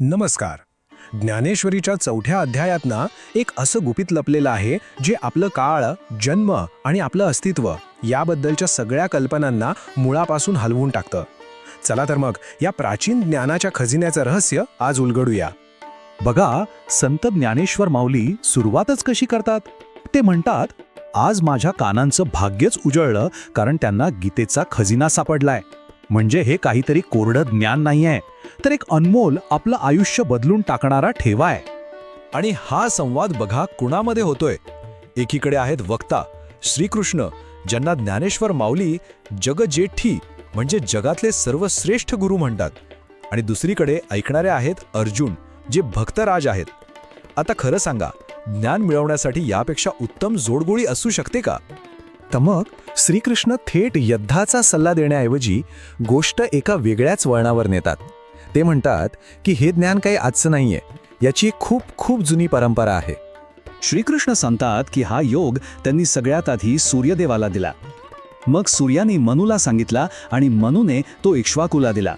नमस्कार. ज्ञानेश्वरीच्या चौथ्या अध्यायात ना एक असं गुपित लपलेलं आहे जे आपलं काळ जन्म आणि आपलं अस्तित्व याबद्दलच्या सगळ्या कल्पनांना मुळापासून हलवून टाकतं. चला तर मग या प्राचीन ज्ञानाच्या खजिन्याचं रहस्य आज उलगडूया. बघा संत ज्ञानेश्वर माऊली सुरुवातच कशी करतात? ते म्हणतात आज माझ्या कानांचं भाग्यच उजळलं कारण त्यांना गीतेचा खजिना सापडलाय. म्हणजे हे काहीतरी कोरडं ज्ञान नाहीये. तर एक अनमोल आपलं आयुष्य बदलून टाकणारा ठेवा आहे आणि हा संवाद बघा कुणामध्ये होतोय? एकीकडे आहेत वक्ता श्रीकृष्ण ज्यांना ज्ञानेश्वर माऊली जगजेठी म्हणजे जगातले सर्वश्रेष्ठ गुरु म्हणतात. आणि दुसरीकडे ऐकणारे आहेत अर्जुन जे भक्तराज आहेत. आता खरं सांगा ज्ञान मिळवण्यासाठी यापेक्षा उत्तम जोडगोळी असू शकते का? तर मग श्रीकृष्ण थेट यद्धाचा सल्ला देण्याऐवजी गोष्ट एका वेगळ्याच वळणावर नेतात. ते म्हणतात की हे ज्ञान काही आजचं नाहीये. याची एक खूप खूप जुनी परंपरा आहे. श्रीकृष्ण सांगतात की हा योग त्यांनी सगळ्यात आधी सूर्यदेवाला दिला. मग सूर्याने मनूला सांगितला आणि मनूने तो इक्ष्वाकूला दिला.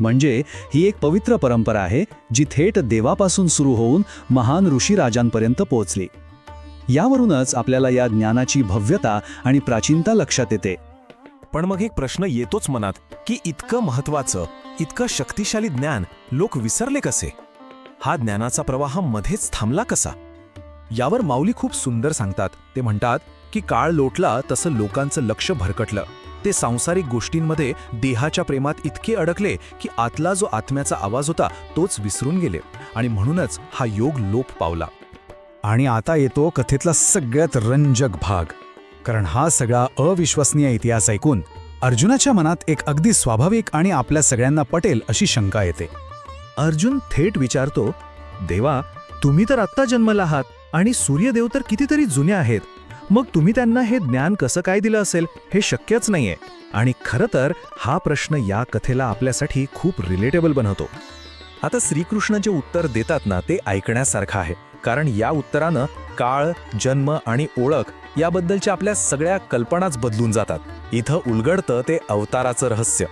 म्हणजे ही एक पवित्र परंपरा आहे जी थेट देवापासून सुरू होऊन महान ऋषीराजांपर्यंत पोहोचली. यावरूनच आपल्याला या ज्ञानाची भव्यता आणि प्राचीनता लक्षात येते. पण मग एक प्रश्न येतोच मनात की इतकं महत्वाचं इतकं शक्तिशाली ज्ञान लोक विसरले कसे? हा ज्ञानाचा प्रवाह मध्येच थांबला कसा? यावर माऊली खूप सुंदर सांगतात. ते म्हणतात की काळ लोटला तसं लोकांचं लक्ष भरकटलं. ते सांसारिक गोष्टींमध्ये देहाच्या प्रेमात इतके अडकले की आतला जो आत्म्याचा आवाज होता तोच विसरून गेले. आणि म्हणूनच हा योग लोप पावला. आणि आता येतो कथेतला सगळ्यात रंजक भाग. कारण हा सगळा अविश्वसनीय इतिहास ऐकून अर्जुनाच्या मनात एक अगदी स्वाभाविक आणि आपल्या सगळ्यांना पटेल अशी शंका येते. अर्जुन थेट विचारतो देवा तुम्ही तर आत्ता जन्मला आहात आणि सूर्यदेव तर कितीतरी जुने आहेत. मग तुम्ही त्यांना हे ज्ञान कसं काय दिलं असेल हे शक्यच नाहीये. आणि खरं तर हा प्रश्न या कथेला आपल्यासाठी खूप रिलेटेबल बनवतो. आता श्रीकृष्ण जे उत्तर देतात ना ते ऐकण्यासारखं आहे. कारण या उत्तरानं काळ जन्म आणि ओळख याबद्दलच्या आपल्या सगळ्या कल्पनाच बदलून जातात. इथं उलगडतं ते अवताराचं रहस्य.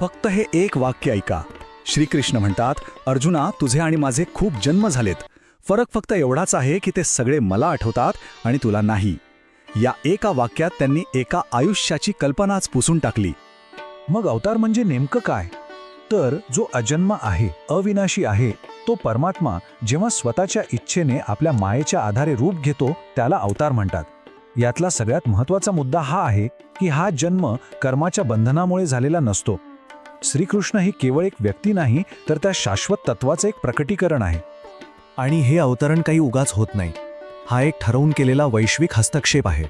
फक्त हे एक वाक्य ऐका. श्रीकृष्ण म्हणतात अर्जुना तुझे आणि माझे खूप जन्म झालेत. फरक फक्त एवढाच आहे की ते सगळे मला आठवतात आणि तुला नाही. या एका वाक्यात त्यांनी एका आयुष्याची कल्पनाच पुसून टाकली. मग अवतार म्हणजे नेमकं काय? तर जो अजन्म आहे अविनाशी आहे तो परमात्मा जेव्हा स्वतःच्या इच्छेने आपल्या मायेच्या आधारे रूप घेतो त्याला अवतार म्हणतात. यातला सगळ्यात महत्त्वाचा मुद्दा हा आहे की हा जन्म कर्माच्या बंधनामुळे झालेला नसतो. श्रीकृष्ण ही केवळ एक व्यक्ती नाही तर त्या शाश्वत तत्वाचं एक प्रकटीकरण आहे. आणि हे अवतरण काही उगाच होत नाही. हा एक ठरवून केलेला वैश्विक हस्तक्षेप आहे.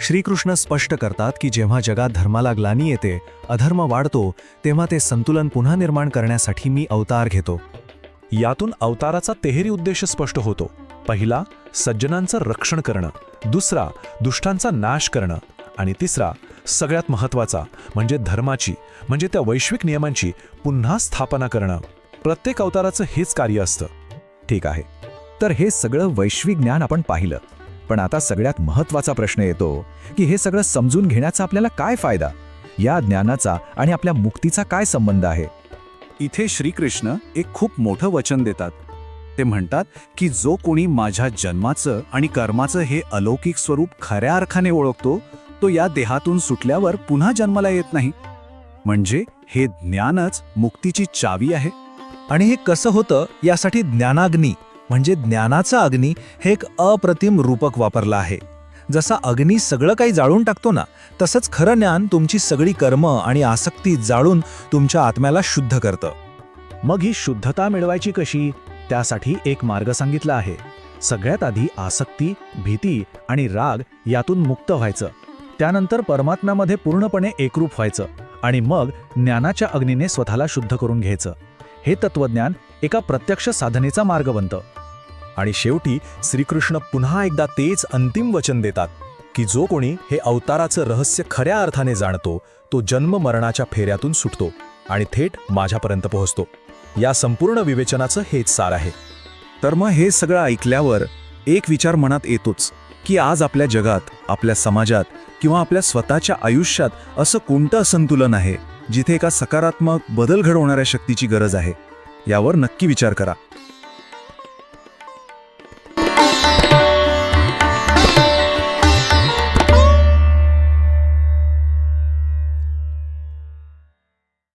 श्रीकृष्ण स्पष्ट करतात की जेव्हा जगात धर्माला ग्लानी येते अधर्म वाढतो तेव्हा ते संतुलन पुन्हा निर्माण करण्यासाठी मी अवतार घेतो. यातून अवताराचा तेहेरी उद्देश स्पष्ट होतो. पहिला सज्जनांचं रक्षण करणं. दुसरा दुष्टांचा नाश करणं. आणि तिसरा सगळ्यात महत्त्वाचा म्हणजे धर्माची म्हणजे त्या वैश्विक नियमांची पुन्हा स्थापना करणं. प्रत्येक अवताराचं हेच कार्य असतं. ठीक आहे. तर हे सगळं वैश्विक ज्ञान आपण पाहिलं. पण आता सगळ्यात महत्त्वाचा प्रश्न येतो की हे सगळं समजून घेण्याचा आपल्याला काय फायदा? या ज्ञानाचा आणि आपल्या मुक्तीचा काय संबंध आहे? इथे श्रीकृष्ण एक खूप मोठं वचन देतात. ते म्हणतात की जो कोणी माझ्या जन्माचं आणि कर्माचं हे अलौकिक स्वरूप खऱ्या अर्थाने ओळखतो तो या देहातून सुटल्यावर पुन्हा जन्माला येत नाही. म्हणजे हे ज्ञानच मुक्तीची चावी आहे. आणि हे कसं होतं यासाठी ज्ञानाग्नी म्हणजे ज्ञानाचा अग्नी हे एक अप्रतिम रूपक वापरलं आहे. जसा अग्नी सगळं काही जाळून टाकतो ना तसंच खरं ज्ञान तुमची सगळी कर्म आणि आसक्ती जाळून तुमच्या आत्म्याला शुद्ध करतं. मग ही शुद्धता मिळवायची कशी? त्यासाठी एक मार्ग सांगितला आहे. सगळ्यात आधी आसक्ती भीती आणि राग यातून मुक्त व्हायचं. त्यानंतर परमात्म्यामध्ये पूर्णपणे एकरूप व्हायचं आणि मग ज्ञानाच्या अग्नीने स्वतःला शुद्ध करून घ्यायचं. हे तत्वज्ञान एका प्रत्यक्ष साधनेचा मार्ग बनतं. आणि शेवटी श्रीकृष्ण पुन्हा एकदा तेच अंतिम वचन देतात की जो कोणी हे अवताराचं रहस्य खऱ्या अर्थाने जाणतो तो जन्म मरणाच्या फेऱ्यातून सुटतो आणि थेट माझ्यापर्यंत पोहोचतो. या संपूर्ण विवेचनाचं हेच सार आहे. तर मग हे सगळं ऐकल्यावर एक विचार मनात येतोच की आज आपल्या जगात आपल्या समाजात किंवा आपल्या स्वतःच्या आयुष्यात असं कोणतं असंतुलन आहे जिथे एका सकारात्मक बदल घडवणाऱ्या शक्तीची गरज आहे? यावर नक्की विचार करा.